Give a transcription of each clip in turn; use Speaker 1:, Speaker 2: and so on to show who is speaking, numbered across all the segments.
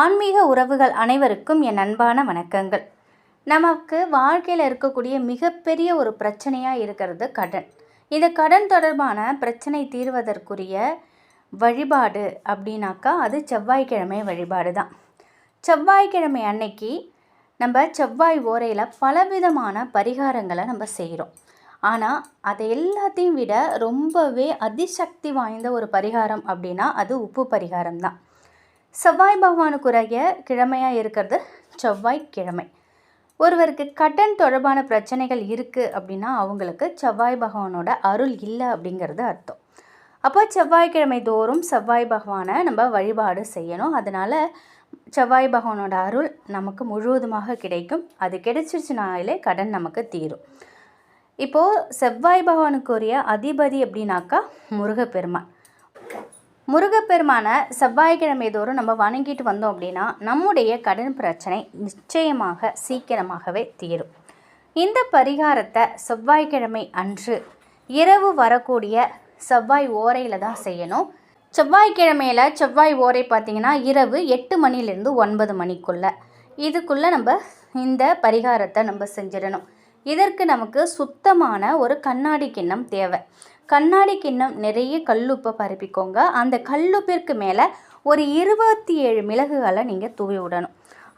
Speaker 1: ஆன்மீக உறவுகள் அனைவருக்கும் என் அன்பான வணக்கங்கள். நமக்கு வாழ்க்கையில் இருக்கக்கூடிய மிகப்பெரிய ஒரு பிரச்சனையாக இருக்கிறது கடன். இந்த கடன் தொடர்பான பிரச்சனை தீர்வதற்குரிய வழிபாடு அப்படின்னாக்கா அது செவ்வாய்க்கிழமை வழிபாடு தான். செவ்வாய்க்கிழமை அன்னைக்கு நம்ம செவ்வாய் ஓரையில் பலவிதமான பரிகாரங்களை நம்ம செய்கிறோம் ஆனால் அதை எல்லாத்தையும் விட ரொம்பவே அதிசக்தி வாய்ந்த ஒரு பரிகாரம் அப்படின்னா அது உப்பு பரிகாரம் தான். செவ்வாய் பகவானுக்குரிய கிழமையாக இருக்கிறது செவ்வாய்க்கிழமை. ஒருவருக்கு கடன் தொடர்பான பிரச்சனைகள் இருக்குது அப்படின்னா அவங்களுக்கு செவ்வாய் பகவானோட அருள் இல்லை அப்படிங்கிறது அர்த்தம். அப்போ செவ்வாய்க்கிழமை தோறும் செவ்வாய் பகவானை நம்ம வழிபாடு செய்யணும். அதனால் செவ்வாய் பகவானோட அருள் நமக்கு முழுவதுமாக கிடைக்கும். அது கிடைச்சிருச்சுனாலே கடன் நமக்கு தீரும். இப்போது செவ்வாய் பகவானுக்குரிய அதிபதி அப்படின்னாக்கா முருகப்பெருமான். முருகப்பெருமானை செவ்வாய்க்கிழமை தோறும் நம்ம வணங்கிட்டு வந்தோம் அப்படின்னா நம்முடைய கடன் பிரச்சனை நிச்சயமாக சீக்கிரமாகவே தீரும். இந்த பரிகாரத்தை செவ்வாய்க்கிழமை அன்று இரவு வரக்கூடிய செவ்வாய் ஓரையில் தான் செய்யணும். செவ்வாய்க்கிழமையில் செவ்வாய் ஓரை பார்த்திங்கன்னா இரவு எட்டு மணிலேருந்து ஒன்பது மணிக்குள்ளே இதுக்குள்ளே நம்ம இந்த பரிகாரத்தை நம்ம செஞ்சிடணும். இதற்கு நமக்கு சுத்தமான ஒரு கண்ணாடி கிண்ணம் தேவை. கண்ணாடி கிண்ணம் நிறைய கல்லுப்பை பரப்பிக்கோங்க. அந்த கல்லுப்பிற்கு மேலே ஒரு இருபத்தி ஏழு மிளகுகளை நீங்கள் தூவி விடணும்.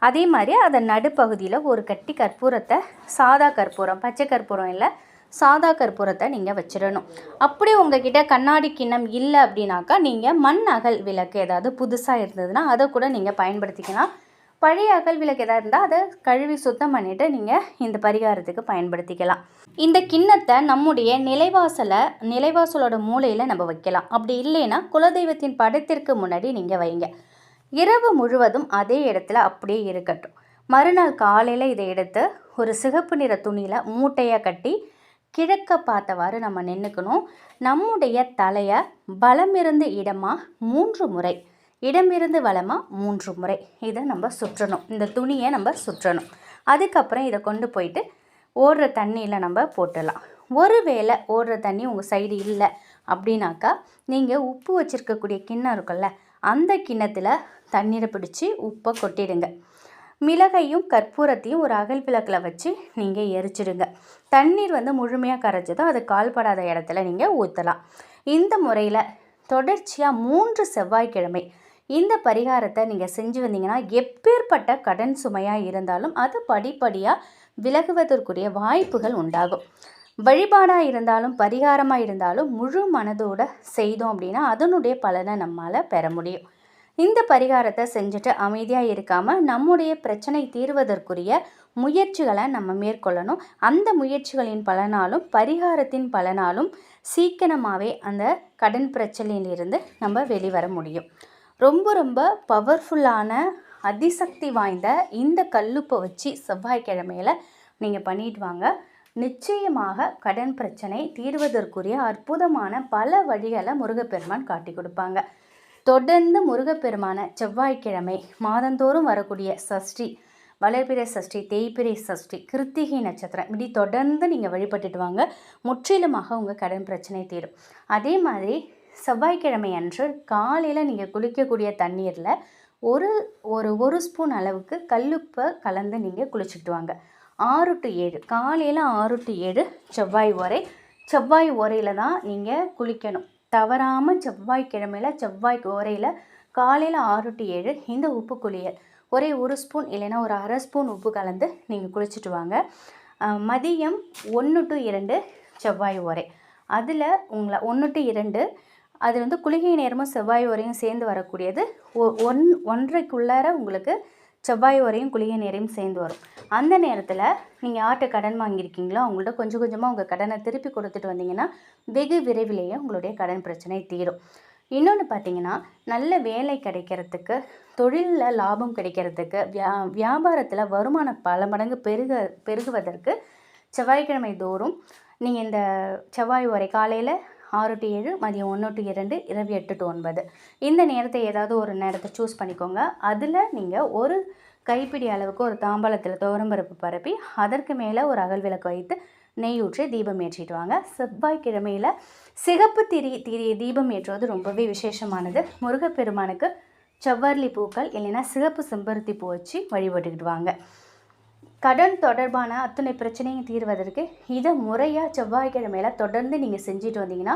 Speaker 1: அதே மாதிரி அதை நடுப்பகுதியில் ஒரு கட்டி கற்பூரத்தை சாதா கற்பூரம் பச்சை கற்பூரம் இல்லை சாதா கற்பூரத்தை நீங்கள் வச்சிடணும். அப்படி உங்ககிட்ட கண்ணாடி கிண்ணம் இல்லை அப்படின்னாக்கா நீங்கள் மண் அகல் விளக்கு ஏதாவது புதுசாக இருந்ததுன்னா அதை கூட நீங்கள் பயன்படுத்திக்கலாம். பழைய அகல் விளக்கு எதாவது இருந்தால் அதை கழுவி சுத்தம் பண்ணிவிட்டு நீங்கள் இந்த பரிகாரத்துக்கு பயன்படுத்திக்கலாம். இந்த கிண்ணத்தை நம்முடைய நிலைவாசலை நிலைவாசலோட மூலையில் நம்ம வைக்கலாம். அப்படி இல்லைன்னா குலதெய்வத்தின் படத்திற்கு முன்னாடி நீங்கள் வைங்க. இரவு முழுவதும் அதே இடத்துல அப்படியே இருக்கட்டும். மறுநாள் காலையில் இதை எடுத்து ஒரு சிகப்பு நிற துணியில் மூட்டையாக கட்டி கிழக்க பார்த்தவாறு நம்ம நின்றுக்கணும் நம்முடைய தலையை பலமிருந்து இடமாக மூன்று முறை இடமிருந்து வளமாக மூன்று முறை. இதை நம்ம சுற்றணும். இந்த துணியை நம்ம சுற்றணும். அதுக்கப்புறம் இதை கொண்டு போயிட்டு ஓடுற தண்ணியில் நம்ம போட்டுடலாம். ஒருவேளை ஓடுற தண்ணி உங்கள் சைடு இல்லை அப்படின்னாக்கா நீங்கள் உப்பு வச்சுருக்கக்கூடிய கிண்ணம் இருக்குல்ல அந்த கிண்ணத்தில் தண்ணீரை பிடிச்சி உப்பை கொட்டிடுங்க. மிளகையும் கற்பூரத்தையும் ஒரு அகல் விளக்கில் வச்சு நீங்கள் எரிச்சிடுங்க. தண்ணீர் வந்து முழுமையாக கரைச்சதும் அது கால்படாத இடத்துல நீங்கள் ஊற்றலாம் இந்த முறையில் தொடர்ச்சியாக மூன்று செவ்வாய்க்கிழமை இந்த பரிகாரத்தை நீங்கள் செஞ்சு வந்தீங்கன்னா எப்பேற்பட்ட கடன் சுமையாக இருந்தாலும் அது படிப்படியாக விலகுவதற்குரிய வாய்ப்புகள் உண்டாகும். வழிபாடாக இருந்தாலும் பரிகாரமாக இருந்தாலும் முழு மனதோடு செய்தோம் அப்படின்னா அதனுடைய பலனை நம்மளால் பெற முடியும். இந்த பரிகாரத்தை செஞ்சுட்டு அமைதியாக இருக்காமல் நம்முடைய பிரச்சனை தீர்வதற்குரிய முயற்சிகளை நம்ம மேற்கொள்ளணும். அந்த முயற்சிகளின் பலனாலும் பரிகாரத்தின் பலனாலும் சீக்கிரமாகவே அந்த கடன் பிரச்சனையிலிருந்து நம்ம வெளிவர முடியும். ரொம்ப ரொம்ப பவர்ஃபுல்லான அதிசக்தி வாய்ந்த இந்த கல்லுப்பை வச்சு செவ்வாய்க்கிழமையில் நீங்கள் பண்ணிட்டு வாங்க. நிச்சயமாக கடன் பிரச்சனை தீர்வதற்குரிய அற்புதமான பல வழிகளை முருகப்பெருமான் காட்டி கொடுப்பாங்க. தொடர்ந்து முருகப்பெருமான செவ்வாய்க்கிழமை மாதந்தோறும் வரக்கூடிய சஷ்டி வளர்பிறை சஷ்டி தேய்பிறை சஷ்டி கிருத்திகை நட்சத்திரம் இப்படி தொடர்ந்து நீங்கள் வழிபட்டுட்டு வாங்க. முற்றிலுமாக உங்கள் கடன் பிரச்சனை தீரும். அதே மாதிரி செவ்வாய்க்கிழமை அன்று காலையில் நீங்கள் குளிக்கக்கூடிய தண்ணீரில் ஒரு ஒரு ஒரு ஸ்பூன் அளவுக்கு கல்லுப்பை கலந்து நீங்கள் குளிச்சுட்டு வாங்க ஆறு டு ஏழு காலையில் ஆறு டு ஏழு செவ்வாய் உரை செவ்வாய் உரையில் தான் நீங்கள் குளிக்கணும். தவறாமல் செவ்வாய்க்கிழமையில் செவ்வாய் உரையில் காலையில் ஆறு டு ஏழு இந்த உப்பு குளியல். ஒரே ஒரு ஸ்பூன் இல்லைன்னா ஒரு அரை ஸ்பூன் உப்பு கலந்து நீங்கள் குளிச்சுட்டு வாங்க மதியம் ஒன்று டு இரண்டு செவ்வாய் உரை அதில் உங்களை ஒன்று டு இரண்டு அது வந்து குளிகை நேரமும் செவ்வாய் உரையும் சேர்ந்து வரக்கூடியது. ஒன் ஒன்றைக்குள்ளார உங்களுக்கு செவ்வாய் உரையும் குளிகை நேரையும் சேர்ந்து வரும். அந்த நேரத்தில் நீங்கள் யார்கிட்ட கடன் வாங்கியிருக்கீங்களோ அவங்கள்ட்ட கொஞ்சம் கொஞ்சமாக உங்கள் கடனை திருப்பி கொடுத்துட்டு வந்தீங்கன்னா வெகு விரைவிலேயே உங்களுடைய கடன் பிரச்சனை தீரும். இன்னொன்று பார்த்தீங்கன்னா நல்ல வேலை கிடைக்கிறதுக்கு தொழிலில் லாபம் கிடைக்கிறதுக்கு வியா வியாபாரத்தில் வருமானம் பல மடங்கு பெருக பெருகுவதற்கு செவ்வாய்க்கிழமை தோறும் நீங்கள் இந்த செவ்வாய் வரை காலையில் ஆறு டு ஏழு மதியம் ஒன்று டு இரண்டு இரவு எட்டு டு ஒன்பது. இந்த நேரத்தை ஏதாவது ஒரு நேரத்தை சூஸ் பண்ணிக்கோங்க. அதில் நீங்கள் ஒரு கைப்பிடி அளவுக்கு ஒரு தாம்பாளத்தில் துவரம்பருப்பு பரப்பி அதற்கு மேலே ஒரு அகல் விளக்கு வைத்து நெய் ஊற்றி தீபம் ஏற்றிட்டு வாங்க. செவ்வாய்க்கிழமையில் சிகப்பு திரி திரி தீபம் ஏற்றுவது ரொம்பவே விசேஷமானது. முருகப்பெருமானுக்கு செவ்வரளி பூக்கள் இல்லைன்னா சிகப்பு செம்பருத்தி பூ வச்சு வழிபட்டுக்கிட்டு வாங்க. கடன் தொடர்பான அத்தனை பிரச்சனையும் தீர்வதற்கு இதை முறையாக செவ்வாய்க்கிழமையில் தொடர்ந்து நீங்கள் செஞ்சுட்டு வந்தீங்கன்னா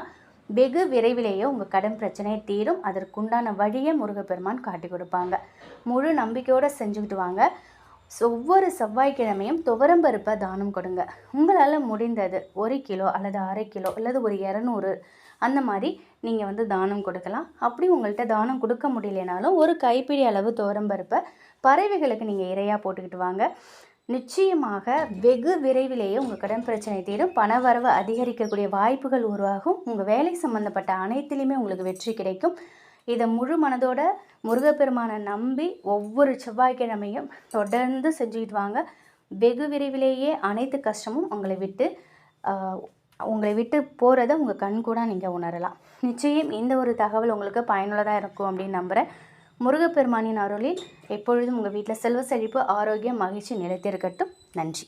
Speaker 1: வெகு விரைவிலேயே உங்கள் கடன் பிரச்சனையை தீரும். அதற்குண்டான வழியை முருகப்பெருமான் காட்டி கொடுப்பாங்க. முழு நம்பிக்கையோடு செஞ்சுக்கிட்டு வாங்க. ஒவ்வொரு செவ்வாய்க்கிழமையும் துவரம்பருப்பை தானம் கொடுங்க. உங்களால் முடிந்தது ஒரு கிலோ அல்லது அரை கிலோ அல்லது ஒரு இரநூறு அந்த மாதிரி நீங்கள் வந்து தானம் கொடுக்கலாம். அப்படி உங்கள்கிட்ட தானம் கொடுக்க முடியலனாலும் ஒரு கைப்பிடி அளவு துவரம்பருப்பை பறவைகளுக்கு நீங்கள் இரையாக போட்டுக்கிட்டு வாங்க. நிச்சயமாக வெகு விரைவிலேயே உங்கள் கடன் பிரச்சனை தீரும். பணவரவு அதிகரிக்கக்கூடிய வாய்ப்புகள் உருவாகும். உங்கள் வேலை சம்மந்தப்பட்ட அனைத்திலையுமே உங்களுக்கு வெற்றி கிடைக்கும். இதை முழு மனதோட முருகப்பெருமானை நம்பி ஒவ்வொரு செவ்வாய்க்கிழமையும் தொடர்ந்து செஞ்சுக்கிட்டு வாங்க. வெகு விரைவிலேயே அனைத்து கஷ்டமும் உங்களை விட்டு உங்களை விட்டு போகிறத உங்கள் கண் கூட நீங்கள் உணரலாம். நிச்சயம் இந்த ஒரு தகவல் உங்களுக்கு பயனுள்ளதாக இருக்கும் அப்படின்னு நம்புகிறேன் முருகப்பெருமானின் அருளில் எப்பொழுதும் உங்கள் வீட்டில் செல்வ செழிப்பு ஆரோக்கியம் மகிழ்ச்சி நிலைத்திருக்கட்டும். நன்றி.